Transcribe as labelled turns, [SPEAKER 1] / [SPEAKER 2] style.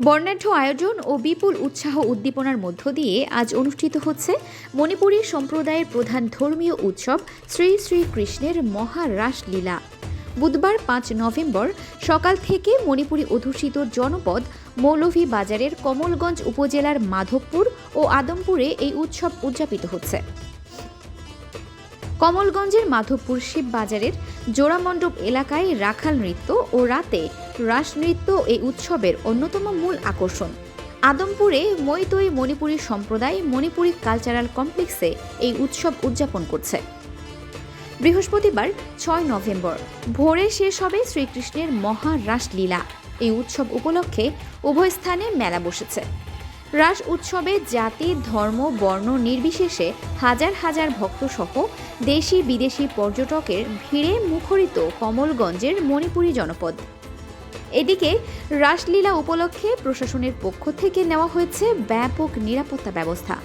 [SPEAKER 1] বর্ণাঢ্য আয়োজন ও বিপুল উৎসাহ উদ্দীপনার মধ্য দিয়ে আজ অনুষ্ঠিত হচ্ছে মণিপুরী সম্প্রদায়ের প্রধান ধর্মীয় উৎসব শ্রী শ্রী কৃষ্ণের মহারাস লীলা বুধবার পাঁচ নভেম্বর সকাল থেকে মণিপুরী অধ্যুষিত জনপদ মৌলভী বাজারের কমলগঞ্জ উপজেলার মাধবপুর ও আদমপুরে এই উৎসব উদযাপিত হচ্ছে। কমলগঞ্জের মাধবপুর শিব বাজারের জোড়ামণ্ডপ এলাকায় রাখাল নৃত্য ও রাতে রাস নৃত্য এই উৎসবের অন্যতম মূল আকর্ষণ। আদমপুরে মৈতৈ মণিপুরী সম্প্রদায় মণিপুরী কালচারাল কমপ্লেক্সে এই উৎসব উদযাপন করছে। বৃহস্পতিবার ছয় নভেম্বর, ভোরে শেষ হবে শ্রীকৃষ্ণের মহারাস লীলা এই উৎসব উপলক্ষে উভয় স্থানে মেলা বসেছে। রাস উৎসবে জাতি, ধর্ম, বর্ণ নির্বিশেষে হাজার হাজার ভক্তসহ দেশি বিদেশি পর্যটকের ভিড়ে মুখরিত কমলগঞ্জের মণিপুরী জনপদ। এদিকে রাসলীলা উপলক্ষে প্রশাসনের পক্ষ থেকে নেওয়া হয়েছে ব্যাপক নিরাপত্তা ব্যবস্থা।